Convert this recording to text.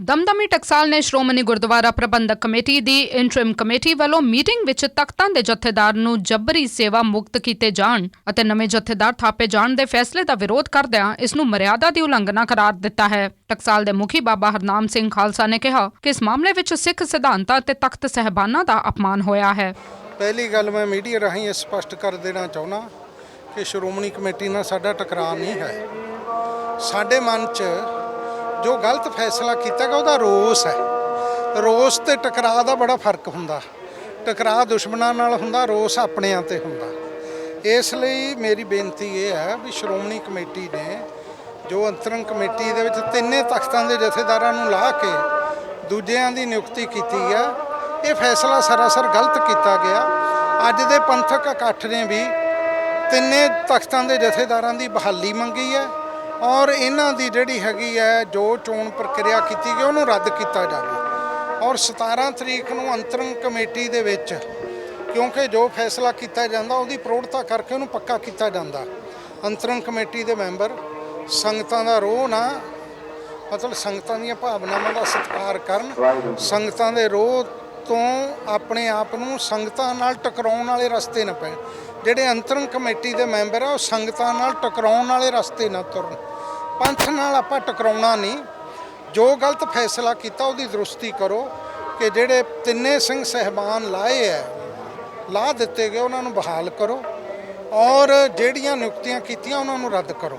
ਦਮਦਮੀ ਟਕਸਾਲ ਨੇ ਸ਼੍ਰੋਮਣੀ ਗੁਰਦੁਆਰਾ ਪ੍ਰਬੰਧਕ ਕਮੇਟੀ ਦੀ interim committee ਵੱਲੋਂ ਮੀਟਿੰਗ ਵਿੱਚ ਤਖਤਾਂ ਦੇ ਜਥੇਦਾਰ ਨੂੰ ਜਬਰੀ ਸੇਵਾ ਮੁਕਤ ਕੀਤੇ ਜਾਣ ਅਤੇ ਨਵੇਂ ਜਥੇਦਾਰ ਥਾਪੇ ਜਾਣ ਦੇ ਫੈਸਲੇ ਦਾ ਵਿਰੋਧ ਕਰਦਿਆਂ ਇਸ ਨੂੰ ਮਰਿਆਦਾ ਦੀ ਉਲੰਘਣਾ ਕਰਾਰ ਦਿੱਤਾ ਹੈ। ਟਕਸਾਲ ਦੇ ਮੁਖੀ ਬਾਬਾ ਹਰਨਾਮ ਸਿੰਘ ਖਾਲਸਾ ਨੇ ਕਿਹਾ ਕਿ ਇਸ ਮਾਮਲੇ ਵਿੱਚ ਸਿੱਖ ਸਿਧਾਂਤਾਂ ਅਤੇ ਤਖਤ ਸਹਿਬਾਨਾਂ ਦਾ ਅਪਮਾਨ ਹੋਇਆ ਹੈ। ਪਹਿਲੀ ਗੱਲ ਮੈਂ ਮੀਡੀਆ ਰਾਹੀਂ ਇਹ ਸਪਸ਼ਟ ਕਰ ਦੇਣਾ ਚਾਹੁੰਦਾ ਕਿ ਸ਼੍ਰੋਮਣੀ ਕਮੇਟੀ ਨਾਲ ਸਾਡਾ ਟਕਰਾਅ ਨਹੀਂ ਹੈ। ਸਾਡੇ ਮਨ 'ਚ ਜੋ ਗਲਤ ਫੈਸਲਾ ਕੀਤਾ ਗਿਆ, ਉਹਦਾ ਰੋਸ ਹੈ। ਰੋਸ ਤੇ ਟਕਰਾਅ ਦਾ ਬੜਾ ਫ਼ਰਕ ਹੁੰਦਾ। ਟਕਰਾਅ ਦੁਸ਼ਮਣਾਂ ਨਾਲ ਹੁੰਦਾ, ਰੋਸ ਆਪਣਿਆਂ ਤੇ ਹੁੰਦਾ। ਇਸ ਲਈ ਮੇਰੀ ਬੇਨਤੀ ਇਹ ਹੈ ਵੀ ਸ਼੍ਰੋਮਣੀ ਕਮੇਟੀ ਨੇ, ਜੋ ਅੰਤਰੰਗ ਕਮੇਟੀ ਦੇ ਵਿੱਚ ਤਿੰਨੇ ਤਖਤਾਂ ਦੇ ਜਥੇਦਾਰਾਂ ਨੂੰ ਲਾ ਕੇ ਦੂਜਿਆਂ ਦੀ ਨਿਯੁਕਤੀ ਕੀਤੀ ਹੈ ਇਹ ਫੈਸਲਾ ਸਰਾਸਰ ਗਲਤ ਕੀਤਾ ਗਿਆ। ਅੱਜ ਦੇ ਪੰਥਕ ਇਕੱਠ ਨੇ ਵੀ ਤਿੰਨੇ ਤਖਤਾਂ ਦੇ ਜਥੇਦਾਰਾਂ ਦੀ ਬਹਾਲੀ ਮੰਗੀ ਹੈ। ਔਰ ਇਹਨਾਂ ਦੀ ਜਿਹੜੀ ਹੈਗੀ ਹੈ, ਜੋ ਚੋਣ ਪ੍ਰਕਿਰਿਆ ਕੀਤੀ ਗਈ, ਉਹਨੂੰ ਰੱਦ ਕੀਤਾ ਜਾਵੇ। ਔਰ 17 ਤਰੀਕ ਨੂੰ ਅੰਤਰੰਗ ਕਮੇਟੀ ਦੇ ਵਿੱਚ, ਕਿਉਂਕਿ ਜੋ ਫੈਸਲਾ ਕੀਤਾ ਜਾਂਦਾ, ਉਹਦੀ ਪ੍ਰੋੜਤਾ ਕਰਕੇ ਉਹਨੂੰ ਪੱਕਾ ਕੀਤਾ ਜਾਂਦਾ। ਅੰਤਰੰਗ ਕਮੇਟੀ ਦੇ ਮੈਂਬਰ, ਸੰਗਤਾਂ ਦਾ ਰੋਹ ਨਾ, ਮਤਲਬ ਸੰਗਤਾਂ ਦੀਆਂ ਭਾਵਨਾਵਾਂ ਦਾ ਸਤਿਕਾਰ ਕਰਨ, ਸੰਗਤਾਂ ਦੇ ਰੋਹ ਤੋਂ ਆਪਣੇ ਆਪ ਨੂੰ ਸੰਗਤਾਂ ਨਾਲ ਟਕਰਾਉਣ ਵਾਲੇ ਰਸਤੇ ਨਾ ਪੈਣ। ਜਿਹੜੇ ਅੰਤਰੰਗ ਕਮੇਟੀ ਦੇ ਮੈਂਬਰ ਆ, ਉਹ ਸੰਗਤਾਂ ਨਾਲ ਟਕਰਾਉਣ ਵਾਲੇ ਰਸਤੇ ਨਾ ਤੁਰਨ। ਪੰਥ ਨਾਲ ਆਪਾਂ ਟਕਰਾਉਣਾ ਨਹੀਂ। ਜੋ ਗਲਤ ਫੈਸਲਾ ਕੀਤਾ, ਉਹਦੀ ਦਰੁਸਤੀ ਕਰੋ ਕਿ ਜਿਹੜੇ ਤਿੰਨੇ ਸਿੰਘ ਸਹਿਬਾਨ ਲਾਏ ਐ, ਲਾ ਦਿੱਤੇ ਗਏ, ਉਹਨਾਂ ਨੂੰ ਬਹਾਲ ਕਰੋ ਔਰ ਜਿਹੜੀਆਂ ਨਿਯੁਕਤੀਆਂ ਕੀਤੀਆਂ, ਉਹਨਾਂ ਨੂੰ ਰੱਦ ਕਰੋ।